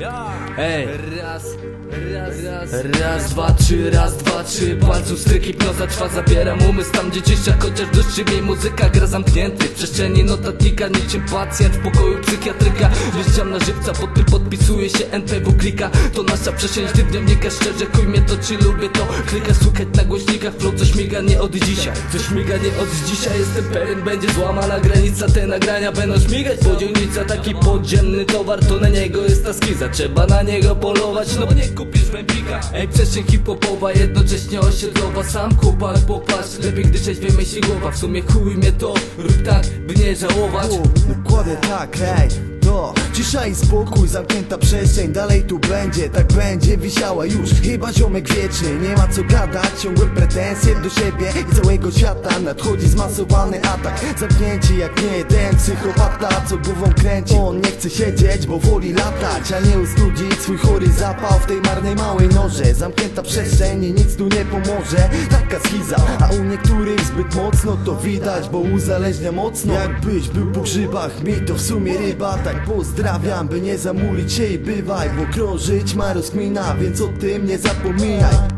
Yeah. Ej, raz, raz, raz, raz, dwa, trzy, raz, dwa, trzy. Palców stryk, hipnoza trwa, zabieram umysł. Tam gdzie ciszak Chociaż dość szybciej muzyka gra zamknięty W przestrzeni. Notatnika, niczym pacjent w pokoju psychiatryka. Wjeżdżam na żywca, pod tym podpisuje się NPW klika. To nasza przestrzeń dnevnika, szczerze. Chuj mnie to czy lubię to? Klika słychać na głośnikach, flow co śmiga nie od dzisiaj. Co śmiga nie od dzisiaj, jestem pewien będzie złamana granica. Te nagrania będą śmigać, podzielnica taki podziemny towar To na niego jest ta skiza, trzeba na niego polować No nie kupisz wępika Ej, przestrzeń hip-hopowa, jednocześnie osiedlowa. Sam chłopak, popatrz, lepiej gdy trzeźwie myśli głowa. W sumie chuj mnie to, rób tak, by nie żałować. Dokładnie tak, hej, to Cisza i spokój, zamknięta przestrzeń Dalej tu będzie, tak będzie wisiała już. Chyba ziomek wieczny, nie ma co gadać Ciągłe pretensje do siebie i całego świata. Nadchodzi zmasowany atak Zamknięci jak nie jeden psychopata Co głową kręci, on nie chce siedzieć Bo woli latać, a nie ustudzić Swój chory zapał w tej marnej małej noże. Zamknięta przestrzeń i nic tu nie pomoże Taka schiza, a u niektórych zbyt mocno to widać Bo uzależnia mocno. Jakbyś był po grzybach, mi to w sumie ryba Tak pozdrawiam, by nie zamulić się i bywaj Bo krążyć ma rozkmina, więc o tym nie zapominaj